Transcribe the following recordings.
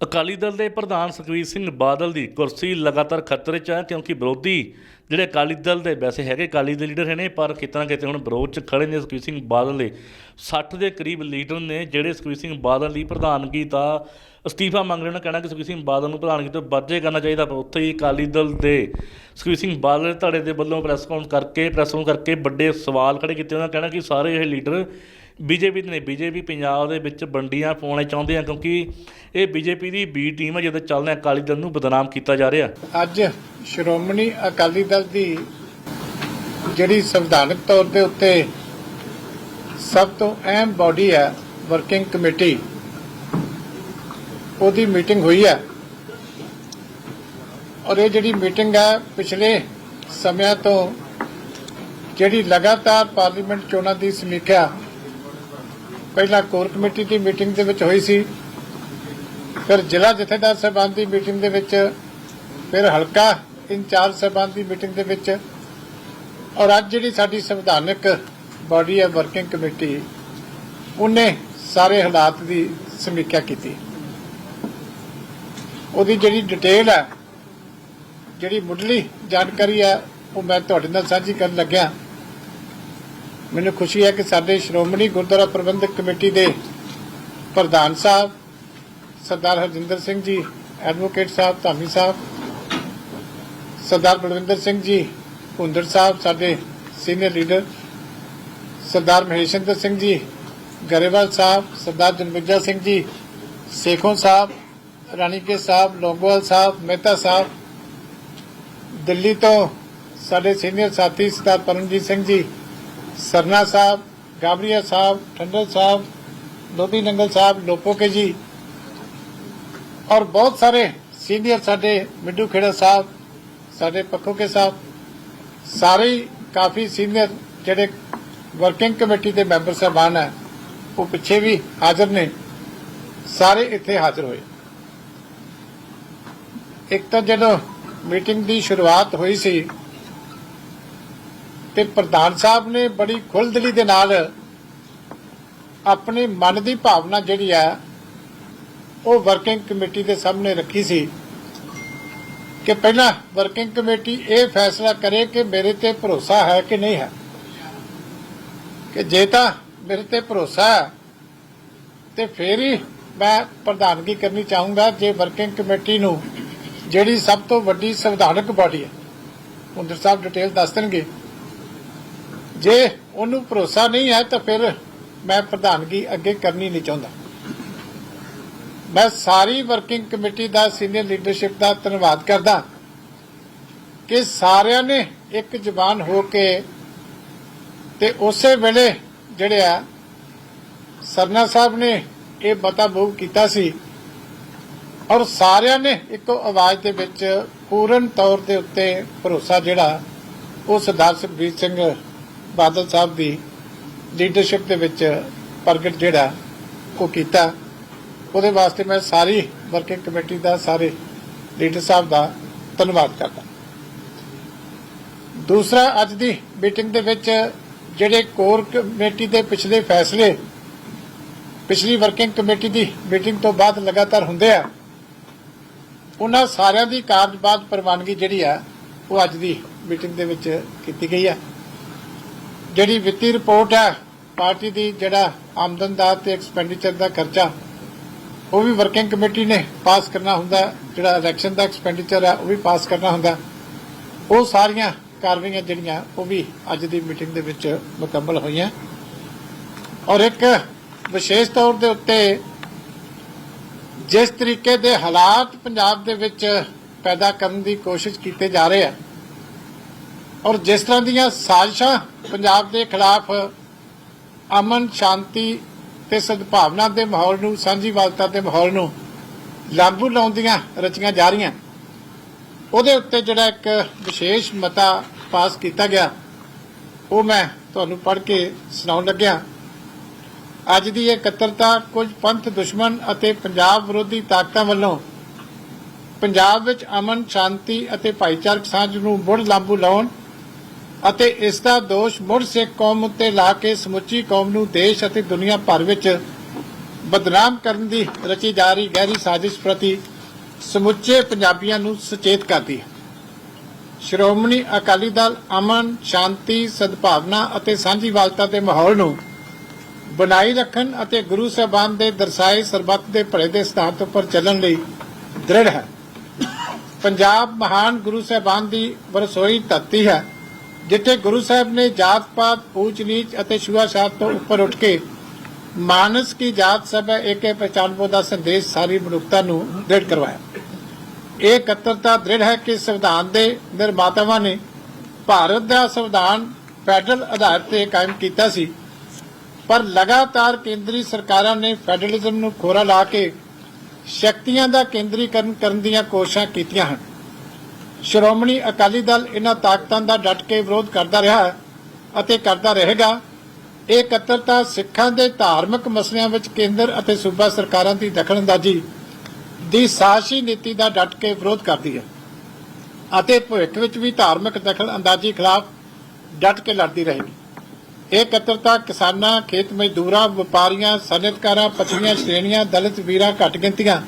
ਅਕਾਲੀ ਦਲ ਦੇ ਪ੍ਰਧਾਨ ਸੁਖਬੀਰ ਸਿੰਘ ਬਾਦਲ ਦੀ ਕੁਰਸੀ ਲਗਾਤਾਰ ਖਤਰੇ 'ਚ ਹੈ ਕਿਉਂਕਿ ਵਿਰੋਧੀ ਜਿਹੜੇ ਅਕਾਲੀ ਦਲ ਦੇ ਵੈਸੇ ਹੈਗੇ ਅਕਾਲੀ ਦੇ ਲੀਡਰ ਨੇ, ਪਰ ਕਿਤੇ ਨਾ ਕਿਤੇ ਹੁਣ ਵਿਰੋਧ 'ਚ ਖੜੇ ਨੇ ਸੁਖਬੀਰ ਸਿੰਘ ਬਾਦਲ ਦੇ 60 ਦੇ ਕਰੀਬ ਲੀਡਰ ਨੇ ਜਿਹੜੇ ਸੁਖਬੀਰ ਸਿੰਘ ਬਾਦਲ ਦੀ ਪ੍ਰਧਾਨਗੀ ਦਾ ਅਸਤੀਫਾ ਮੰਗ ਰਹੇ ਨੇ, ਕਹਿਣਾ ਕਿ ਸੁਖਬੀਰ ਸਿੰਘ ਬਾਦਲ ਨੂੰ ਪ੍ਰਧਾਨਗੀ ਤੋਂ ਬਾਝੇ ਕਰਨਾ ਚਾਹੀਦਾ ਪਰ ਉੱਥੇ ਹੀ ਅਕਾਲੀ ਦਲ ਦੇ ਸੁਖਬੀਰ ਸਿੰਘ ਬਾਦਲ ਧੜੇ ਦੇ ਵੱਲੋਂ ਪ੍ਰੈਸ ਕਾਨਫਰੰਸ ਕਰਕੇ ਪ੍ਰੈਸ ਕਾਨਫਰੰਸ ਕਰਕੇ ਵੱਡੇ ਸਵਾਲ ਖੜੇ ਕੀਤੇ। ਉਹਨਾਂ ਕਹਿਣਾ ਕਿ ਸਾਰੇ ਇਹ ਲੀਡਰ ਬੀਜੇਪੀ ਦੇ ਨੇ। ਬੀਜੇਪੀ ਪੰਜਾਬ ਦੇ ਵਿੱਚ ਵੰਡੀਆਂ ਪਾਉਣੇ ਚਾਹੁੰਦੇ ਆ, ਕਿਉਂਕਿ ਇਹ ਬੀਜੇਪੀ ਦੀ ਬੀ ਟੀਮ ਹੈ ਜਦੋਂ ਚੱਲਦੇ ਅਕਾਲੀ ਦਲ ਨੂੰ ਬਦਨਾਮ ਕੀਤਾ ਜਾ ਰਿਹਾ। ਅੱਜ ਸ਼੍ਰੋਮਣੀ ਅਕਾਲੀ ਦਲ ਦੀ ਜਿਹੜੀ ਸੰਵਿਧਾਨਕ ਤੌਰ ਦੇ ਉੱਤੇ ਸਭ ਤੋਂ ਅਹਿਮ ਬਾਡੀ ਹੈ ਵਰਕਿੰਗ ਕਮੇਟੀ ਉਹਦੀ ਮੀਟਿੰਗ ਹੋਈ ਹੈ। ਔਰ ਇਹ ਜਿਹੜੀ ਮੀਟਿੰਗ ਹੈ, ਪਿਛਲੇ ਸਮਿਆਂ ਤੋਂ ਜਿਹੜੀ ਲਗਾਤਾਰ ਪਾਰਲੀਮੈਂਟ ਚੋਣਾਂ ਦੀ ਸਮੀਖਿਆ ਪਹਿਲਾਂ ਕੋਰ ਕਮੇਟੀ ਦੀ ਮੀਟਿੰਗ ਦੇ ਵਿੱਚ ਹੋਈ ਸੀ, ਫਿਰ ਜ਼ਿਲ੍ਹਾ ਜਥੇਦਾਰ ਸਾਹਿਬਾਨ ਦੀ ਮੀਟਿੰਗ ਦੇ ਵਿੱਚ, ਫਿਰ ਹਲਕਾ ਇੰਚਾਰਜ ਸਾਹਿਬਾਨ ਦੀ ਮੀਟਿੰਗ ਦੇ ਵਿੱਚ। ਔਰ ਅੱਜ ਜਿਹੜੀ ਸਾਡੀ ਸੰਵਿਧਾਨਕ ਬਾਡੀ ਹੈ, ਵਰਕਿੰਗ ਕਮੇਟੀ, ਉਹਨੇ ਸਾਰੇ ਹਾਲਾਤ ਦੀ ਸਮੀਖਿਆ ਕੀਤੀ। ਉਹਦੀ ਜਿਹੜੀ ਡਿਟੇਲ ਹੈ, ਜਿਹੜੀ ਮੁੱਢਲੀ ਜਾਣਕਾਰੀ ਹੈ, ਉਹ ਮੈਂ ਤੁਹਾਡੇ ਨਾਲ ਸਾਂਝੀ ਕਰਨ ਲੱਗਿਆ। ਮੈਨੂੰ ਖੁਸ਼ੀ ਹੈ ਕਿ ਸਾਡੇ ਸ਼੍ਰੋਮਣੀ ਗੁਰਦੁਆਰਾ ਪ੍ਰਬੰਧਕ ਕਮੇਟੀ ਦੇ ਪ੍ਰਧਾਨ ਸਾਹਿਬ, ਸਰਦਾਰ ਹਰਜਿੰਦਰ ਸਿੰਘ ਜੀ ਐਡਵੋਕੇਟ ਸਾਹਿਬ, ਧਾਮੀ ਸਾਹਿਬ, ਸਰਦਾਰ ਬਲਵਿੰਦਰ ਸਿੰਘ ਜੀ, ਭੁੰਦੜ ਸਾਹਿਬ, ਸਾਡੇ ਸੀਨੀਅਰ ਲੀਡਰ ਸਰਦਾਰ ਮਹੇਸ਼ਿੰਦਰ ਸਿੰਘ ਜੀ, ਗਰੇਵਾਲ ਸਾਹਿਬ, ਸਰਦਾਰ ਜਨਮਿੱਜਾ ਸਿੰਘ ਜੀ, ਸੇਖੋਂ ਸਾਹਿਬ ਰਾਣੀਕੇ ਸਾਹਿਬ, ਲੋਂਗੋਵਾਲ ਸਾਹਿਬ, ਮਹਿਤਾ ਸਾਹਿਬ, ਦਿੱਲੀ ਤੋਂ ਸਾਡੇ ਸੀਨੀਅਰ ਸਾਥੀ ਸਰਦਾਰ ਪਰਮਜੀਤ ਸਿੰਘ ਜੀ, ਸਰਨਾ ਸਾਹਿਬ, ਗਾਬਰੀਆ ਸਾਹਿਬ, ਠੰਡਲ ਸਾਹਿਬ, ਲੋਧੀ ਨੰਗਲ ਸਾਹਿਬ, ਲੋਪੋਕੇ ਜੀ, ਔਰ ਬਹੁਤ ਸਾਰੇ ਸੀਨੀਅਰ ਸਾਡੇ ਮਿੱਡੂ ਖੇੜਾ ਸਾਹਿਬ, ਸਾਡੇ ਪੱਖੋਕੇ ਸਾਹਿਬ, ਸਾਰੇ ਕਾਫੀ ਸੀਨੀਅਰ ਜਿਹੜੇ ਵਰਕਿੰਗ ਕਮੇਟੀ ਦੇ ਮੈਂਬਰ ਸਾਹਿਬਾਨ ਹੈ, ਉਹ ਪਿੱਛੇ ਵੀ ਹਾਜ਼ਰ ਨੇ, ਸਾਰੇ ਇੱਥੇ ਹਾਜ਼ਰ ਹੋਏ। ਇੱਕ ਤਾਂ ਜਦੋਂ ਮੀਟਿੰਗ ਦੀ ਸ਼ੁਰੂਆਤ ਹੋਈ ਸੀ ਤੇ ਪ੍ਰਧਾਨ ਸਾਹਿਬ ਨੇ ਬੜੀ ਖੁੱਲਦਿਲੀ ਦੇ ਨਾਲ ਆਪਣੇ ਮਨ ਦੀ ਭਾਵਨਾ ਜਿਹੜੀ ਆ, ਉਹ ਵਰਕਿੰਗ ਕਮੇਟੀ ਦੇ ਸਾਹਮਣੇ ਰੱਖੀ ਸੀ ਕਿ ਪਹਿਲਾਂ ਵਰਕਿੰਗ ਕਮੇਟੀ ਇਹ ਫੈਸਲਾ ਕਰੇ ਕਿ ਮੇਰੇ ਤੇ ਭਰੋਸਾ ਹੈ ਕਿ ਨਹੀਂ ਹੈ। ਕਿ ਜੇ ਤਾਂ ਮੇਰੇ ਤੇ ਭਰੋਸਾ ਹੈ, ਤੇ ਫੇਰ ਹੀ ਮੈਂ ਪ੍ਰਧਾਨਗੀ ਕਰਨੀ ਚਾਹੂੰਗਾ ਜੇ ਵਰਕਿੰਗ ਕਮੇਟੀ ਨੂੰ ਜਿਹੜੀ ਸਭ ਤੋਂ ਵੱਡੀ ਸੰਵਿਧਾਨਕ ਬਾਡੀ ਹੈ ਹੁੰਦਰ ਸਾਹਿਬ ਡਿਟੇਲ ਦੱਸ ਦੇਣਗੇ। ਜੇ ਉਹਨੂੰ ਭਰੋਸਾ ਨਹੀਂ ਹੈ ਤਾਂ ਫਿਰ ਮੈਂ ਪ੍ਰਧਾਨਗੀ ਅੱਗੇ ਕਰਨੀ ਨਹੀਂ ਚਾਹੁੰਦਾ। ਮੈਂ ਸਾਰੀ ਵਰਕਿੰਗ ਕਮੇਟੀ ਦਾ ਸੀਨੀਅਰ ਲੀਡਰਸ਼ਿਪ ਦਾ ਧੰਨਵਾਦ ਕਰਦਾ ਕਿ ਸਾਰਿਆਂ ਨੇ ਇੱਕ ਜ਼ਬਾਨ ਹੋ ਕੇ ਤੇ ਉਸੇ ਵੇਲੇ ਜਿਹੜੇ ਸਰਨਾ ਸਾਹਿਬ ਨੇ ਇਹ ਮਤਾ ਮੂਵ ਕੀਤਾ ਸੀ ਔਰ ਸਾਰਿਆਂ ਨੇ ਇੱਕੋ ਆਵਾਜ਼ ਦੇ ਵਿੱਚ ਪੂਰਨ ਤੌਰ ਦੇ ਉੱਤੇ ਭਰੋਸਾ ਜਿਹੜਾ ਉਹ ਸਰਦਾਰ ਸੁਖਬੀਰ ਸਿੰਘ ਬਾਦਲ ਸਾਹਿਬ ਦੀ ਲੀਡਰਸ਼ਿਪ ਦੇ ਵਿੱਚ ਪ੍ਰਗਟ ਜਿਹੜਾ, ਉਹ ਕੀਤਾ। ਉਹਦੇ ਵਾਸਤੇ ਮੈਂ ਸਾਰੀ ਵਰਕਿੰਗ ਕਮੇਟੀ ਦਾ, ਸਾਰੇ ਲੀਡਰ ਸਾਹਿਬ ਦਾ ਧੰਨਵਾਦ ਕਰਦਾ। ਦੂਸਰਾ, ਅੱਜ ਦੀ ਮੀਟਿੰਗ ਦੇ ਵਿੱਚ ਜਿਹੜੇ ਕੋਰ ਕਮੇਟੀ ਦੇ ਪਿਛਲੇ ਫੈਸਲੇ, ਪਿਛਲੀ ਵਰਕਿੰਗ ਕਮੇਟੀ ਦੀ ਮੀਟਿੰਗ ਤੋਂ ਬਾਅਦ ਲਗਾਤਾਰ ਹੁੰਦੇ ਆ ਉਹਨਾਂ ਸਾਰਿਆਂ ਦੀ ਕਾਰਜਬਾਦ ਪ੍ਰਵਾਨਗੀ ਜਿਹੜੀ ਆ, ਉਹ ਅੱਜ ਦੀ ਮੀਟਿੰਗ ਦੇ ਵਿੱਚ ਕੀਤੀ ਗਈ ਆ। ਜਿਹੜੀ ਵਿੱਤੀ ਰਿਪੋਰਟ ਹੈ ਪਾਰਟੀ ਦੀ ਜਿਹੜਾ ਆਮਦਨ ਦਾ ਤੇ ਐਕਸਪੈਂਡੀਚਰ ਦਾ ਖਰਚਾ, ਉਹ ਵੀ ਵਰਕਿੰਗ ਕਮੇਟੀ ਨੇ ਪਾਸ ਕਰਨਾ ਹੁੰਦਾ, ਜਿਹੜਾ ਇਲੈਕਸ਼ਨ ਦਾ ਐਕਸਪੈਂਡੀਚਰ ਹੈ ਉਹ ਵੀ ਪਾਸ ਕਰਨਾ ਹੁੰਦਾ। ਉਹ ਸਾਰੀਆਂ ਕਾਰਵਾਈਆਂ ਜਿਹੜੀਆਂ, ਉਹ ਵੀ ਅੱਜ ਦੀ ਮੀਟਿੰਗ ਦੇ ਵਿੱਚ ਮੁਕੰਮਲ ਹੋਈਆਂ। ਔਰ ਇੱਕ ਵਿਸ਼ੇਸ਼ ਤੌਰ ਦੇ ਉੱਤੇ ਜਿਸ ਤਰੀਕੇ ਦੇ ਹਾਲਾਤ ਪੰਜਾਬ ਦੇ ਵਿੱਚ ਪੈਦਾ ਕਰਨ ਦੀ ਕੋਸ਼ਿਸ਼ ਕੀਤੇ ਜਾ ਰਹੇ ਆ ਔਰ ਜਿਸ ਤਰ੍ਹਾਂ ਦੀਆਂ ਸਾਜ਼ਿਸ਼ਾਂ ਪੰਜਾਬ ਦੇ ਖਿਲਾਫ ਅਮਨ, ਸ਼ਾਂਤੀ ਤੇ ਸਦਭਾਵਨਾ ਦੇ ਮਾਹੌਲ ਨੂੰ, ਸਾਂਝੀਵਾਲਤਾ ਦੇ ਮਾਹੌਲ ਨੂੰ ਲਾਗੂ ਲਾਉਂਦੀਆਂ ਰਚੀਆਂ ਜਾ ਰਹੀਆਂ, ਉਹਦੇ ਉੱਤੇ ਜਿਹੜਾ ਇੱਕ ਵਿਸ਼ੇਸ਼ ਮਤਾ ਪਾਸ ਕੀਤਾ ਗਿਆ, ਉਹ ਮੈਂ ਤੁਹਾਨੂੰ ਪੜ੍ਹ ਕੇ ਸੁਣਾਉਣ ਲੱਗਿਆ। ਅੱਜ ਦੀ ਇਹ ਇਕੱਤਰਤਾ ਕੁਝ ਪੰਥ ਦੁਸ਼ਮਣ ਅਤੇ ਪੰਜਾਬ ਵਿਰੋਧੀ ਤਾਕਤਾਂ ਵੱਲੋਂ ਪੰਜਾਬ ਵਿੱਚ ਅਮਨ, ਸ਼ਾਂਤੀ ਅਤੇ ਭਾਈਚਾਰਕ ਸਾਂਝ ਨੂੰ ਮੁੜ ਲਾਗੂ ਲਾਉਣ ਅਤੇ ਇਸ ਦਾ ਦੋਸ਼ ਮੁੜ ਸਿੱਖ ਕੌਮ ਉੱਤੇ ਲਾ ਕੇ ਸਮੁੱਚੀ ਕੌਮ ਨੂੰ ਦੇਸ਼ ਅਤੇ ਦੁਨੀਆ ਭਰ ਵਿੱਚ ਬਦਨਾਮ ਕਰਨ ਦੀ ਰਚੀ ਜਾ ਰਹੀ ਗਹਿਰੀ ਸਾਜ਼ਿਸ਼ ਪ੍ਰਤੀ ਸਮੁੱਚੇ ਪੰਜਾਬੀਆਂ ਨੂੰ ਸੁਚੇਤ ਕਰਦੀ ਹੈ। ਸ਼੍ਰੋਮਣੀ ਅਕਾਲੀ ਦਲ ਅਮਨ, ਸ਼ਾਂਤੀ, ਸਦਭਾਵਨਾ ਅਤੇ ਸਾਂਝੀਵਾਲਤਾ ਦੇ ਮਾਹੌਲ ਨੂੰ ਬਣਾਈ ਰੱਖਣ ਅਤੇ ਗੁਰੂ ਸਾਹਿਬਾਨ ਦੇ ਦਰਸਾਏ ਸਰਬੱਤ ਦੇ ਭਲੇ ਦੇ ਸਿਧਾਂਤ ਉੱਪਰ ਚੱਲਣ ਲਈ ਦ੍ਰਿੜ ਹੈ। ਪੰਜਾਬ ਮਹਾਨ ਗੁਰੂ ਸਾਹਿਬਾਨ ਦੀ ਵਰਸੋਈ ਧਰਤੀ ਹੈ, ਜਿੱਥੇ ਗੁਰੂ ਸਾਹਿਬ ਨੇ ਜਾਤ ਪਾਤ, ਊਚ ਨੀਚ ਅਤੇ ਛੂਆਛਾਤ ਤੋਂ ਉੱਪਰ ਉੱਠ ਕੇ ਮਾਨਸ ਕੀ ਜਾਤ ਸਭ ਹੈ ਏਕੇ ਪਹਿਚਾਨਬੋ ਦਾ ਸੰਦੇਸ਼ ਸਾਰੀ ਮਨੁੱਖਤਾ ਨੂੰ ਦ੍ਰਿੜ ਕਰਵਾਇਆ। ਇਹ ਇਕੱਤਰਤਾ ਦ੍ਰਿੜ ਹੈ ਕਿ ਸੰਵਿਧਾਨ ਦੇ ਨਿਰਮਾਤਾਵਾਂ ਨੇ ਭਾਰਤ ਦਾ ਸੰਵਿਧਾਨ ਫੈਡਰਲ ਆਧਾਰ ਤੇ ਕਾਇਮ ਕੀਤਾ ਸੀ। ਪਰ ਲਗਾਤਾਰ ਕੇਂਦਰੀ ਸਰਕਾਰਾਂ ਨੇ ਫੈਡਰਲਿਜ਼ਮ ਨੂੰ ਖੋਰਾ ਲਾ ਕੇ ਸ਼ਕਤੀਆਂ ਦਾ ਕੇਂਦਰੀਕਰਨ ਕਰਨ ਦੀਆਂ ਕੋਸ਼ਿਸ਼ਾਂ ਕੀਤੀਆਂ ਹਨ। ਸ਼੍ਰੋਮਣੀ ਅਕਾਲੀ ਦਲ ਇਹਨਾਂ ਤਾਕਤਾਂ ਦਾ ਡਟ ਕੇ ਵਿਰੋਧ ਕਰਦਾ ਰਿਹਾ ਅਤੇ ਕਰਦਾ ਰਹੇਗਾ। ਇਹ ਇਕੱਤਰਤਾ ਸਿੱਖਾਂ ਦੇ ਧਾਰਮਿਕ ਮਸਲਿਆਂ ਵਿੱਚ ਕੇਂਦਰ ਅਤੇ ਸੂਬਾ ਸਰਕਾਰਾਂ ਦੀ ਦਖਲਅੰਦਾਜ਼ੀ ਦੀ ਸਾਜ਼ਿਸ਼ੀ ਨੀਤੀ ਦਾ ਡਟ ਕੇ ਵਿਰੋਧ ਕਰਦੀ ਹੈ ਅਤੇ ਭਵਿੱਖ ਵਿੱਚ ਵੀ ਧਾਰਮਿਕ ਦਖਲਅੰਦਾਜ਼ੀ ਖਿਲਾਫ ਡਟ ਕੇ ਲੜਦੀ ਰਹੇਗੀ। ਇਹ ਇਕੱਤਰਤਾ, ਕਿਸਾਨਾਂ, ਖੇਤ ਮਜ਼ਦੂਰਾਂ, ਵਪਾਰੀਆਂ, ਸਨਅਤਕਾਰਾਂ ਪਛੜੀਆਂ ਸ਼੍ਰੇਣੀਆਂ, ਦਲਿਤ ਵੀਰਾਂ ਘੱਟ ਗਿਣਤੀਆਂ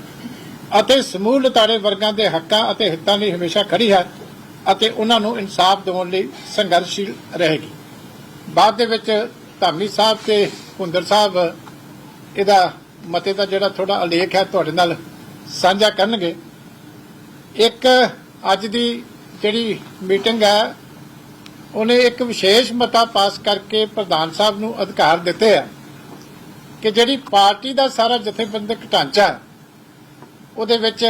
ਅਤੇ ਸਮੂਹ ਲਤਾੜੇ ਵਰਗਾਂ ਦੇ ਹੱਕਾਂ ਅਤੇ ਹਿੱਤਾਂ ਲਈ ਹਮੇਸ਼ਾ ਖੜੀ ਹੈ ਅਤੇ ਉਹਨਾਂ ਨੂੰ ਇਨਸਾਫ ਦਿਵਾਉਣ ਲਈ ਸੰਘਰਸ਼ੀਲ ਰਹੇਗੀ। ਬਾਅਦ ਦੇ ਵਿੱਚ ਧਾਮੀ ਸਾਹਿਬ ਤੇ ਹੁੰਦਰ ਸਾਹਿਬ, ਇਹਦਾ ਮਤੇ ਦਾ ਜਿਹੜਾ ਥੋੜਾ ਉਲੇਖ ਹੈ ਤੁਹਾਡੇ ਨਾਲ ਸਾਂਝਾ ਕਰਨਗੇ। ਇੱਕ ਅੱਜ ਦੀ ਜਿਹੜੀ ਮੀਟਿੰਗ ਹੈ ਉਹਨੇ ਇੱਕ ਵਿਸ਼ੇਸ਼ ਮਤਾ ਪਾਸ ਕਰਕੇ ਪ੍ਰਧਾਨ ਸਾਹਿਬ ਨੂੰ ਅਧਿਕਾਰ ਦਿੱਤੇ ਆ ਕਿ ਜਿਹੜੀ ਪਾਰਟੀ ਦਾ ਸਾਰਾ ਜਥੇਬੰਦਕ ਢਾਂਚਾ ਹੈ, ਉਹਦੇ ਵਿੱਚ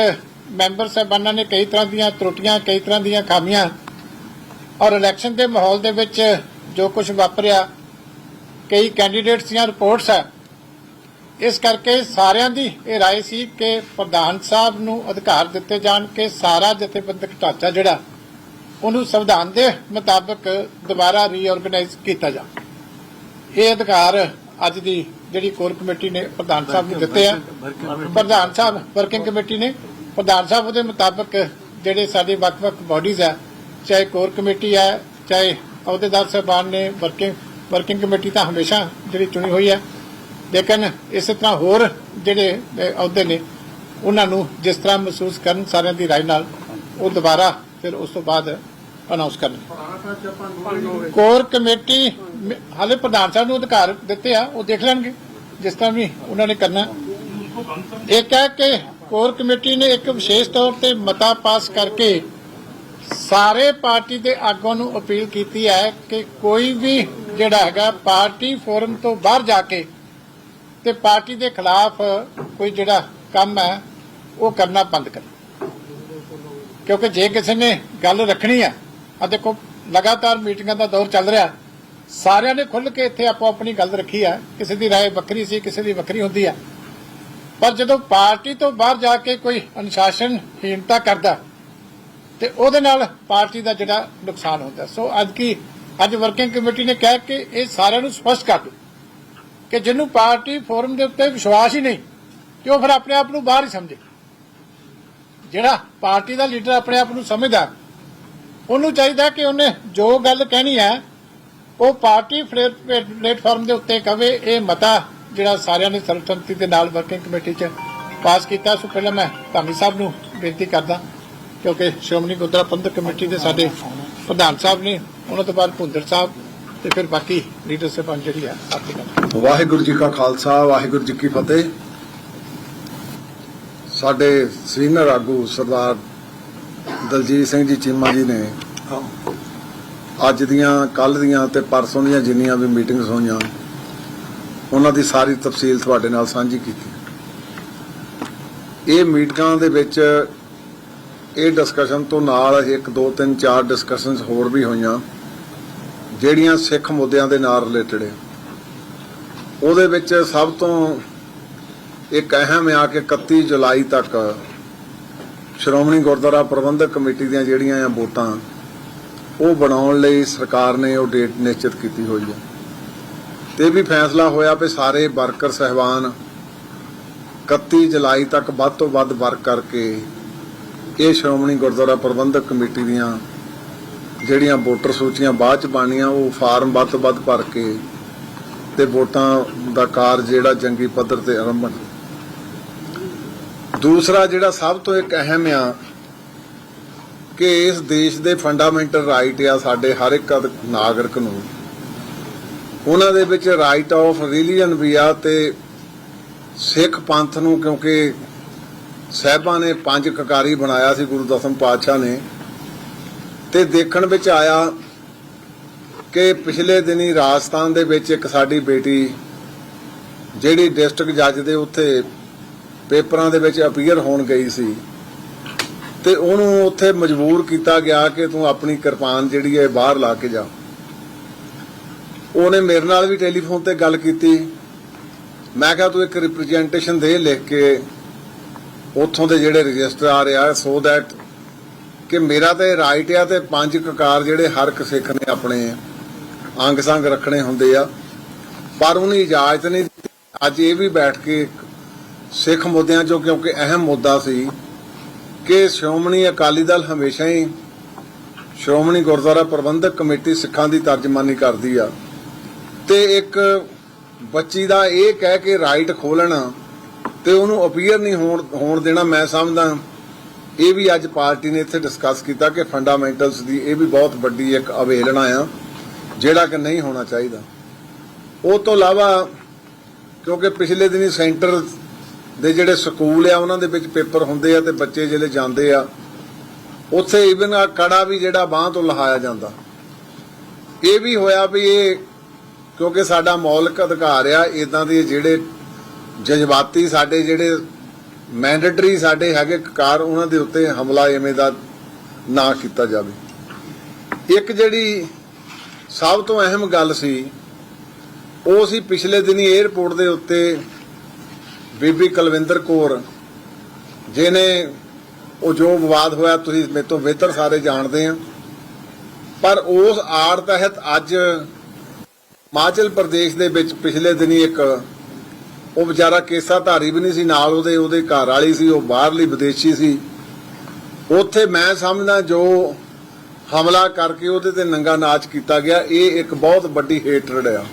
ਮੈਂਬਰ ਸਾਹਿਬਾਨਾਂ ਨੇ ਕਈ ਤਰ੍ਹਾਂ ਦੀਆਂ ਤਰੁੱਟੀਆਂ ਕਈ ਤਰ੍ਹਾਂ ਦੀਆਂ ਖਾਮੀਆਂ ਔਰ ਇਲੈਕਸ਼ਨ ਦੇ ਮਾਹੌਲ ਦੇ ਵਿੱਚ ਜੋ ਕੁਝ ਵਾਪਰਿਆ ਕਈ ਕੈਂਡੀਡੇਟਸ ਦੀਆਂ ਰਿਪੋਰਟਸ ਹੈ ਇਸ ਕਰਕੇ ਸਾਰਿਆਂ ਦੀ ਇਹ رائے ਸੀ ਕਿ ਪ੍ਰਧਾਨ ਸਾਹਿਬ ਨੂੰ ਅਧਿਕਾਰ ਦਿੱਤੇ ਜਾਣ ਕਿ ਸਾਰਾ ਜਥੇਬੰਦਕ ਢਾਂਚਾ ਜਿਹੜਾ ਉਹਨੂੰ ਸੰਵਿਧਾਨ ਦੇ ਮੁਤਾਬਕ ਦੁਬਾਰਾ ਰੀਆਰਗੇਨਾਈਜ਼ ਕੀਤਾ ਜਾ। ਇਹ ਅਧਿਕਾਰ ਅੱਜ ਦੀ ਜਿਹੜੀ ਕੋਰ ਕਮੇਟੀ ਨੇ ਪ੍ਰਧਾਨ ਸਾਹਿਬ ਨੂੰ ਦਿੱਤੇ ਆ। ਪ੍ਰਧਾਨ ਸਾਹਿਬ ਵਰਕਿੰਗ ਕਮੇਟੀ ਨੇ। ਪ੍ਰਧਾਨ ਸਾਹਿਬ ਉਹਦੇ ਮੁਤਾਬਕ ਜਿਹੜੇ ਸਾਡੇ ਵੱਖ-ਵੱਖ ਬਾਡੀਜ਼ ਆ, ਚਾਹੇ ਕੋਰ ਕਮੇਟੀ ਹੈ ਚਾਹੇ ਅਹੁਦੇਦਾਰ ਸਾਹਿਬਾਨ ਨੇ ਵਰਕਿੰਗ ਵਰਕਿੰਗ ਕਮੇਟੀ ਤਾਂ ਹਮੇਸ਼ਾ ਜਿਹੜੀ ਚੁਣੀ ਹੋਈ ਹੈ ਲੇਕਿਨ ਇਸੇ ਤਰ੍ਹਾਂ ਹੋਰ ਜਿਹੜੇ ਅਹੁਦੇ ਨੇ, ਉਹਨਾਂ ਨੂੰ ਜਿਸ ਤਰ੍ਹਾਂ ਮਹਿਸੂਸ ਕਰਨ ਸਾਰਿਆਂ ਦੀ ਰਾਏ ਨਾਲ ਉਹ ਦੁਬਾਰਾ ਫਿਰ ਉਸ ਤੋਂ ਬਾਅਦ ਅਨਾਉਂਸ ਕਰਨ। ਕੋਰ ਕਮੇਟੀ ਹਾਲੇ ਪ੍ਰਧਾਨ ਸਾਹਿਬ ਨੂੰ ਅਧਿਕਾਰ ਦਿੱਤੇ ਆ ਉਹ ਦੇਖ ਲੈਣਗੇ ਜਿਸ ਤਰ੍ਹਾਂ ਵੀ ਉਹਨਾਂ ਨੇ ਕਰਨਾ। ਇਹ ਕਹਿ ਕੇ ਕੋਰ ਕਮੇਟੀ ਨੇ ਇੱਕ ਵਿਸ਼ੇਸ਼ ਤੌਰ ਤੇ ਮਤਾ ਪਾਸ ਕਰਕੇ ਸਾਰੇ ਪਾਰਟੀ ਦੇ ਆਗੂਆਂ ਨੂੰ ਅਪੀਲ ਕੀਤੀ ਹੈ ਕਿ ਕੋਈ ਵੀ ਜਿਹੜਾ ਹੈਗਾ ਪਾਰਟੀ ਫੋਰਮ ਤੋਂ ਬਾਹਰ ਜਾ ਕੇ ਤੇ ਪਾਰਟੀ ਦੇ ਖਿਲਾਫ ਕੋਈ ਜਿਹੜਾ ਕੰਮ ਹੈ ਉਹ ਕਰਨਾ ਬੰਦ ਕਰੇ। ਕਿਉਂਕਿ ਜੇ ਕਿਸੇ ਨੇ ਗੱਲ ਰੱਖਣੀ ਆ ਆ ਦੇਖੋ ਲਗਾਤਾਰ ਮੀਟਿੰਗਾਂ ਦਾ ਦੌਰ ਚੱਲ ਰਿਹਾ ਸਾਰਿਆਂ ਨੇ ਖੁੱਲ ਕੇ ਇੱਥੇ ਆਪੋ ਆਪਣੀ ਗੱਲ ਰੱਖੀ ਆ ਕਿਸੇ ਦੀ رائے ਵੱਖਰੀ ਸੀ ਕਿਸੇ ਦੀ ਵੱਖਰੀ ਹੁੰਦੀ ਆ ਪਰ ਜਦੋਂ ਪਾਰਟੀ ਤੋਂ ਬਾਹਰ ਜਾ ਕੇ ਕੋਈ ਅਨੁਸ਼ਾਸਨਹੀਨਤਾ ਕਰਦਾ ਤੇ ਉਹਦੇ ਨਾਲ ਪਾਰਟੀ ਦਾ ਜਿਹੜਾ ਨੁਕਸਾਨ ਹੁੰਦਾ ਸੋ ਅੱਜ ਕੀ ਅੱਜ ਵਰਕਿੰਗ ਕਮੇਟੀ ਨੇ ਕਿਹਾ ਕਿ ਇਹ ਸਾਰਿਆਂ ਨੂੰ ਸਪਸ਼ਟ ਕਰ ਦਿਓ ਕਿ ਜਿਹਨੂੰ ਪਾਰਟੀ ਫੋਰਮ ਦੇ ਉੱਤੇ ਵਿਸ਼ਵਾਸ ਹੀ ਨਹੀਂ ਕਿ ਉਹ ਫਿਰ ਆਪਣੇ ਆਪ ਨੂੰ ਬਾਹਰ ਹੀ ਸਮਝੇ ਜਿਹੜਾ ਪਾਰਟੀ ਦਾ ਲੀਡਰ ਆਪਣੇ ਆਪ ਨੂੰ ਸਮਝਦਾ ਉਹਨੂੰ ਚਾਹੀਦਾ ਕਿ ਉਹਨੇ ਜੋ ਗੱਲ ਕਹਿਣੀ ਹੈ, ਉਹ ਪਾਰਟੀ ਪਲੇਟਫਾਰਮ ਦੇ ਉੱਤੇ ਕਵੇ, ਇਹ ਮਤਾ ਜਿਹੜਾ ਸਾਰਿਆਂ ਨੇ ਸਰਬਸੰਮਤੀ ਦੇ ਨਾਲ ਵਰਕਿੰਗ ਕਮੇਟੀ 'ਚ ਪਾਸ ਕੀਤਾ। ਸੋ ਪਹਿਲਾਂ ਮੈਂ ਧਾਮੀ ਸਾਹਿਬ ਨੂੰ ਬੇਨਤੀ ਕਰਦਾ, ਕਿਉਂਕਿ ਸ਼੍ਰੋਮਣੀ ਗੁਰਦੁਆਰਾ ਪ੍ਰਬੰਧਕ ਕਮੇਟੀ ਦੇ ਸਾਡੇ ਪ੍ਰਧਾਨ ਸਾਹਿਬ ਨੇ, ਉਹਨਾਂ ਤੋਂ ਬਾਅਦ ਭੁੰਦਰ ਸਾਹਿਬ ਤੇ ਫਿਰ ਬਾਕੀ ਲੀਡਰਸ਼ਿਪ ਜਿਹੜੀ ਆ, ਆਪਣੀ ਗੱਲ। ਵਾਹਿਗੁਰੂ ਜੀ ਕਾ ਖਾਲਸਾ, ਵਾਹਿਗੁਰੂ ਜੀ ਕੀ ਫਤਿਹ। ਸਾਡੇ ਸੀਨੀਅਰ ਆਗੂ ਸਰਦਾਰ ਦਲਜੀਤ ਸਿੰਘ ਜੀ ਚੀਮਾ ਜੀ ਨੇ ਅੱਜ ਦੀਆਂ ਕੱਲ ਦੀਆਂ ਤੇ ਪਰਸੋਂ ਦੀਆਂ ਜਿੰਨੀਆਂ ਵੀ ਮੀਟਿੰਗਸ ਹੋਈਆਂ ਉਹਨਾਂ ਦੀ ਸਾਰੀ ਤਫਸੀਲ ਤੁਹਾਡੇ ਨਾਲ ਸਾਂਝੀ ਕੀਤੀ। ਇਹ ਮੀਟਿੰਗਾਂ ਦੇ ਵਿੱਚ ਇਹ ਡਿਸਕਸ਼ਨ ਤੋਂ ਨਾਲ 1 2 3 4 ਡਿਸਕਸ਼ਨਸ ਹੋਰ ਵੀ ਹੋਈਆਂ ਜਿਹੜੀਆਂ ਸਿੱਖ ਮੁੱਦਿਆਂ ਦੇ ਨਾਲ ਰਿਲੇਟਡ ਹੈ ਉਹਦੇ ਵਿੱਚ ਸਭ ਤੋਂ ਇੱਕ ਅਹਿਮ ਆ ਕਿ 31 ਜੁਲਾਈ ਤੱਕ ਸ਼੍ਰੋਮਣੀ ਗੁਰਦੁਆਰਾ ਪ੍ਰਬੰਧਕ ਕਮੇਟੀ ਦੀਆਂ ਜਿਹੜੀਆਂ ਆ ਵੋਟਾਂ, ਉਹ ਬਣਾਉਣ ਲਈ ਸਰਕਾਰ ਨੇ ਉਹ ਡੇਟ ਨਿਸ਼ਚਿਤ ਕੀਤੀ ਹੋਈ ਹੈ। ਤੇ ਇਹ ਵੀ ਫੈਸਲਾ ਹੋਇਆ ਵੀ ਸਾਰੇ ਵਰਕਰ ਸਹਿਬਾਨ 31 ਜੁਲਾਈ ਤੱਕ ਵੱਧ ਤੋਂ ਵੱਧ ਵਰਕ ਕਰਕੇ ਇਹ ਸ਼੍ਰੋਮਣੀ ਗੁਰਦੁਆਰਾ ਪ੍ਰਬੰਧਕ ਕਮੇਟੀ ਦੀਆਂ ਜਿਹੜੀਆਂ ਵੋਟਰ ਸੂਚੀਆਂ ਬਾਅਦ ਚ ਬਣੀਆਂ, ਉਹ ਫਾਰਮ ਵੱਧ ਤੋਂ ਵੱਧ ਭਰ ਕੇ ਤੇ ਵੋਟਾਂ ਦਾ ਕਾਰਜ ਜਿਹੜਾ ਜੰਗੀ ਪੱਧਰ ਤੇ ਆਰੰਭਣ। ਦੂਸਰਾ ਜਿਹੜਾ ਸਭ ਤੋਂ ਇੱਕ ਅਹਿਮ ਆ ਕਿ ਇਸ ਦੇਸ਼ ਦੇ ਫੰਡਾਮੈਂਟਲ ਰਾਈਟ ਆ ਸਾਡੇ ਹਰ ਇੱਕ ਨਾਗਰਿਕ ਨੂੰ। ਉਹਨਾਂ ਦੇ ਵਿੱਚ ਰਾਈਟ ਆਫ ਰਿਲੀਜਨ ਵੀ ਆ ਤੇ ਸਿੱਖ ਪੰਥ ਨੂੰ ਕਿਉਂਕਿ ਸਾਹਿਬਾਂ ਨੇ ਪੰਜ ਕਕਾਰੀ ਬਣਾਇਆ ਸੀ, ਗੁਰੂ ਦਸਮ ਪਾਤਸ਼ਾਹ ਨੇ। ਤੇ ਦੇਖਣ ਵਿੱਚ ਆਇਆ ਕਿ ਪਿਛਲੇ ਦਿਨੀ ਰਾਜਸਥਾਨ ਦੇ ਵਿੱਚ ਇੱਕ ਸਾਡੀ ਬੇਟੀ, ਜਿਹੜੀ ਡਿਸਟ੍ਰਿਕਟ ਜੱਜ ਦੇ ਉੱਥੇ ਪੇਪਰਾਂ ਦੇ ਵਿੱਚ ਅਪੀਅਰ ਹੋਣ ਗਈ ਸੀ। ਤੇ ਉਹਨੂੰ ਉੱਥੇ ਮਜਬੂਰ ਕੀਤਾ ਗਿਆ ਕਿ ਤੂੰ ਆਪਣੀ ਕਿਰਪਾਨ ਜਿਹੜੀ ਹੈ ਬਾਹਰ ਲਾ ਕੇ ਜਾ। ਉਹਨੇ ਮੇਰੇ ਨਾਲ ਵੀ ਟੈਲੀਫੋਨ ਤੇ ਗੱਲ ਕੀਤੀ। ਮੈਂ ਕਿਹਾ, ਤੂੰ ਇੱਕ ਰਿਪਰੈਜ਼ੈਂਟੇਸ਼ਨ ਦੇ ਲਿਖ ਕੇ ਉੱਥੋਂ ਦੇ ਜਿਹੜੇ ਰਜਿਸਟਰਾਰ ਆ ਸੋ ਦੈਟ ਕਿ ਮੇਰਾ ਤਾਂ ਇਹ ਰਾਈਟ ਆ ਤੇ ਪੰਜ ਕਕਾਰ ਜਿਹੜੇ ਹਰ ਇੱਕ ਸਿੱਖ ਨੇ ਆਪਣੇ ਅੰਗ ਸੰਗ ਰੱਖਣੇ ਹੁੰਦੇ ਆ। ਪਰ ਉਹਨੇ ਇਜਾਜ਼ਤ ਨਹੀਂ ਦਿੱਤੀ। ਅੱਜ ਇਹ ਵੀ ਬੈਠ ਕੇ ਸਿੱਖ ਮੁੱਦਿਆਂ 'ਚੋਂ ਕਿਉਂਕਿ ਅਹਿਮ ਮੁੱਦਾ ਸੀ ਕਿ ਸ਼੍ਰੋਮਣੀ ਅਕਾਲੀ ਦਲ ਹਮੇਸ਼ਾ ਹੀ ਸ਼੍ਰੋਮਣੀ ਗੁਰਦੁਆਰਾ ਪ੍ਰਬੰਧਕ ਕਮੇਟੀ ਸਿੱਖਾਂ ਦੀ ਤਰਜਮਾਨੀ ਕਰਦੀ ਆ। ਤੇ ਇੱਕ ਬੱਚੀ ਦਾ ਇਹ ਕਹਿ ਕੇ ਰਾਈਟ ਖੋਲਣਾ ਤੇ ਉਹਨੂੰ ਅਪੀਅਰ ਨਹੀਂ ਹੋਣ ਦੇਣਾ ਮੈਂ ਸਮਝਦਾ। ਇਹ ਵੀ ਅੱਜ ਪਾਰਟੀ ਨੇ ਇੱਥੇ ਡਿਸਕਸ ਕੀਤਾ ਕਿ ਫੰਡਾਮੈਂਟਲਸ ਦੀ ਇਹ ਵੀ ਬਹੁਤ ਵੱਡੀ ਇੱਕ ਅਵੇਲਣਾ ਆ, ਜਿਹੜਾ ਕਿ ਨਹੀਂ ਹੋਣਾ ਚਾਹੀਦਾ। ਉਹ ਤੋਂ ਇਲਾਵਾ ਕਿਉਂਕਿ ਪਿਛਲੇ ਦਿਨੀ ਸੈਂਟਰ ਦੇ ਜਿਹੜੇ ਸਕੂਲ ਆ, ਉਹਨਾਂ ਦੇ ਵਿੱਚ ਪੇਪਰ ਹੁੰਦੇ ਆ ਤੇ ਬੱਚੇ ਜਿਹੜੇ ਜਾਂਦੇ ਆ, ਉੱਥੇ ਈਵਨ ਆ ਕੜਾ ਵੀ ਜਿਹੜਾ ਬਾਹ ਤੋਂ ਲਹਾਇਆ ਜਾਂਦਾ। ਇਹ ਵੀ ਹੋਇਆ ਵੀ ਇਹ ਕਿਉਂਕਿ ਸਾਡਾ ਮੌਲਿਕ ਅਧਿਕਾਰ ਆ ਇਦਾਂ ਦੇ ਜਿਹੜੇ ਜਜ਼ਬਾਤੀ ਸਾਡੇ ਜਿਹੜੇ ਮੈਂਡੇਟਰੀ ਸਾਡੇ ਹੈਗੇ ਕਾਰ, ਉਹਨਾਂ ਦੇ ਉੱਤੇ ਹਮਲਾ ਐਵੇਂ ਦਾ ਨਾ ਕੀਤਾ ਜਾਵੇ। ਇੱਕ ਜਿਹੜੀ ਸਭ ਤੋਂ ਅਹਿਮ ਗੱਲ ਸੀ, ਉਹ ਸੀ ਪਿਛਲੇ ਦਿਨੀ 에ਅਰਪੋਰਟ ਦੇ ਉੱਤੇ ਬੀਬੀ ਕੁਲਵਿੰਦਰ ਕੌਰ, ਜਿਹਨੇ ਉਹ ਜੋ ਵਿਵਾਦ ਹੋਇਆ, ਤੁਸੀਂ ਮੇਰੇ ਤੋਂ ਬਿਹਤਰ ਸਾਰੇ ਜਾਣਦੇ ਆ। ਪਰ ਉਸ ਆੜ ਤਹਿਤ ਅੱਜ ਹਿਮਾਚਲ ਪ੍ਰਦੇਸ਼ ਦੇ ਵਿੱਚ ਪਿਛਲੇ ਦਿਨੀ ਇੱਕ ਉਹ ਵਿਚਾਰਾ ਕੇਸਾ ਧਾਰੀ ਵੀ ਨਹੀਂ ਸੀ, ਨਾਲ ਉਹਦੇ ਉਹਦੇ ਘਰ ਵਾਲੀ ਸੀ, ਉਹ ਬਾਹਰਲੀ ਵਿਦੇਸ਼ੀ ਸੀ। ਉੱਥੇ ਮੈਂ ਸਮਝਦਾ ਜੋ ਹਮਲਾ ਕਰਕੇ ਉਹਦੇ ਤੇ ਨੰਗਾ ਨਾਚ ਕੀਤਾ ਗਿਆ, ਇਹ ਇੱਕ ਬਹੁਤ ਵੱਡੀ ਹੇਟਰਡ ਆ।